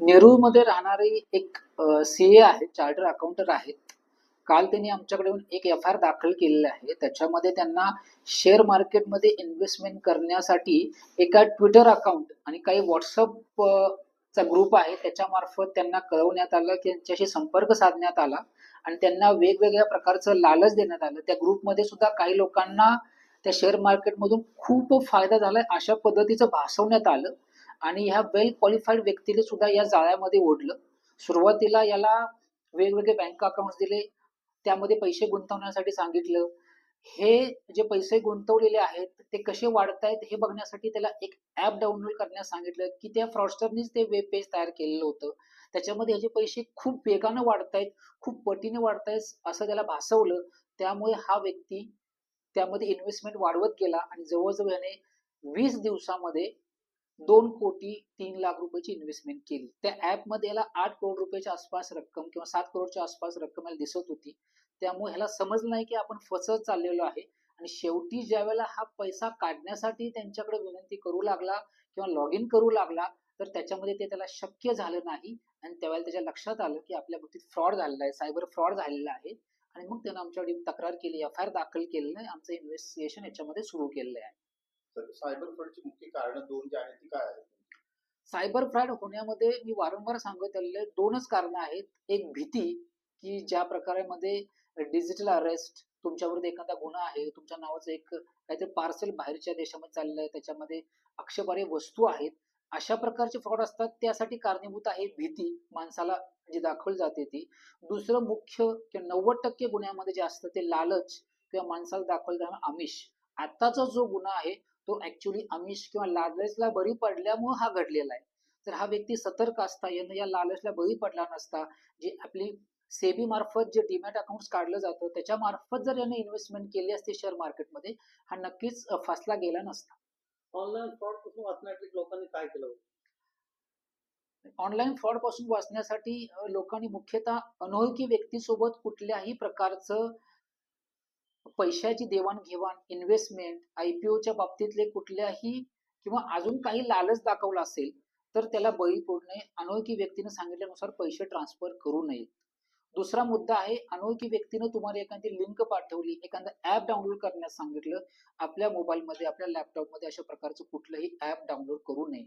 नेरूळमध्ये राहणारी एक सीए आहे चार्टर अकाउंटंट आहेत काल त्यांनी आमच्याकडे येऊन एक एफ आय आर दाखल केलेला आहे. त्याच्यामध्ये त्यांना शेअर मार्केटमध्ये इन्व्हेस्टमेंट करण्यासाठी एका ट्विटर अकाउंट आणि काही व्हॉट्सअप चा ग्रुप आहे त्याच्यामार्फत त्यांना कळवण्यात आलं की त्यांच्याशी संपर्क साधण्यात आला आणि त्यांना वेगवेगळ्या प्रकारचं लालच देण्यात आलं. त्या ग्रुपमध्ये सुद्धा काही लोकांना त्या शेअर मार्केटमधून खूप फायदा झालाय अशा पद्धतीचं भासवण्यात आलं. आणि ह्या वेल क्वालिफाईड व्यक्तीने सुद्धा या जाळ्यामध्ये ओढलं. सुरुवातीला याला वेगवेगळे बँक अकाउंट दिले. त्यामध्ये पैसे गुंतवण्यासाठी सांगितलं. हे जे पैसे गुंतवलेले आहेत ते कसे वाढतायत हे बघण्यासाठी त्याला एक ऍप डाउनलोड करण्यास सांगितलं की त्या फ्रॉडस्टरनीच ते वेब पेज तयार केलेलं होतं. त्याच्यामध्ये ह्याचे पैसे खूप वेगानं वाढतायत खूप पटीने वाढतायत असं त्याला भासवलं. त्यामुळे हा व्यक्ती त्यामध्ये इन्व्हेस्टमेंट वाढवत गेला आणि जवळजवळ याने वीस दिवसामध्ये दोन कोटी तीन लाख रुपयाची इन्व्हेस्टमेंट केली. त्या ऍपमध्ये याला आठ करोड रुपयाच्या आसपास रक्कम किंवा सात करोडच्या आसपास रक्कम याला दिसत होती. त्यामुळे ह्याला समजलं नाही की आपण फसत चाललेलो आहे. आणि शेवटी ज्या वेळेला हा पैसा काढण्यासाठी त्यांच्याकडे विनंती करू लागला किंवा लॉग इन करू लागला तर त्याच्यामध्ये ते त्याला शक्य झालं नाही. आणि त्यावेळेला त्याच्या लक्षात आलं की आपल्या बाबतीत फ्रॉड झालेला आहे सायबर फ्रॉड झालेला आहे. आणि मग त्यानं आमच्याकडे तक्रार केली एफ आय आर दाखल केलेलं आहे. आमचं इन्व्हेस्टिगेशन याच्यामध्ये सुरू केलेलं आहे. तर सायबर फ्रॉडची मुख्य कारण दोन जी आहेत ती काय आहेत? सायबर फ्रॉड होण्यामध्ये मी वारंवार सांगत आलेले दोनच कारण आहेत. एक भीती की ज्या प्रकारामध्ये डिजिटल अरेस्ट तुमच्यावरती एखादा गुन्हा आहे तुमच्या नावाचं एक काहीतरी पार्सल बाहेरच्या देशामध्ये चाललं आहे त्याच्यामध्ये आक्षेपार्ह वस्तू आहेत अशा प्रकारचे फ्रॉड असतात. त्यासाठी कारणीभूत आहे भीती माणसाला जी दाखवली जाते ती. दुसरं मुख्य किंवा नव्वद टक्के गुन्ह्यामध्ये जे असतं ते लालच किंवा माणसाला दाखवलं जाणं आमिष. आत्ताचा जो गुन्हा आहे तो ऍक्च्युली आमिष किंवा लालचला बळी पडल्यामुळे हा घडलेला आहे. तर हा व्यक्ती सतर्क असता यानं या लालचला बळी पडला नसता जी आपली सेबी मार्फत जे डीमॅट अकाउंट काढलं जातं त्याच्या मार्फत जर याने इन्व्हेस्टमेंट केली असती शेअर मार्केटमध्ये हा नक्कीच फसला गेला नसता. ऑनलाईन फ्रॉडपासून वाचण्यासाठी लोकांनी काय केलं? ऑनलाईन फ्रॉडपासून वाचण्यासाठी लोकांनी मुख्यतः अनोळखी व्यक्तीसोबत कुठल्याही प्रकारचं पैशाची देवाणघेवाण इन्व्हेस्टमेंट आयपीओच्या बाबतीतले कुठल्याही किंवा अजून काही लालच दाखवला असेल तर त्याला बळी पडू नये. अनोळखी व्यक्तीने सांगितल्यानुसार पैसे ट्रान्सफर करू नयेत दुसरा मुद्दा आहे अनोळखी व्यक्तीनं तुम्हाला एखादी लिंक पाठवली एखादं ऍप डाउनलोड करण्यास सांगितलं आपल्या मोबाईलमध्ये आपल्या लॅपटॉपमध्ये अशा प्रकारचं कुठलंही ऍप डाउनलोड करू नये.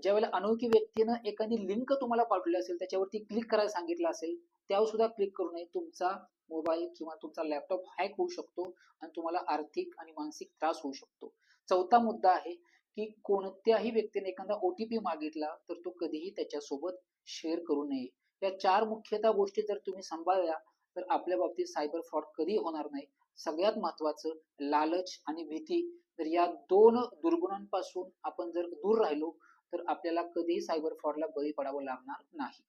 ज्यावेळेला अनोळखी व्यक्तीनं एखादी लिंक तुम्हाला पाठवली असेल त्याच्यावरती क्लिक करायला सांगितलं असेल त्यावर सुद्धा क्लिक करू नये. तुमचा मोबाईल किंवा तुमचा लॅपटॉप हॅक होऊ शकतो आणि तुम्हाला आर्थिक आणि मानसिक त्रास होऊ शकतो. चौथा मुद्दा आहे की कोणत्याही व्यक्तीने एखादा ओटीपी मागितला तर तो कधीही त्याच्यासोबत शेअर करू नये. या चार मुख्यतः गोष्टी जर तुम्ही सांभाळल्या तर आपल्या बाबतीत सायबर फ्रॉड कधी होणार नाही. सगळ्यात महत्वाचं लालच आणि भीती. तर या दोन दुर्गुणांपासून आपण जर दूर राहिलो तर आपल्याला कधीही सायबर फ्रॉडला बळी पडावं लागणार नाही.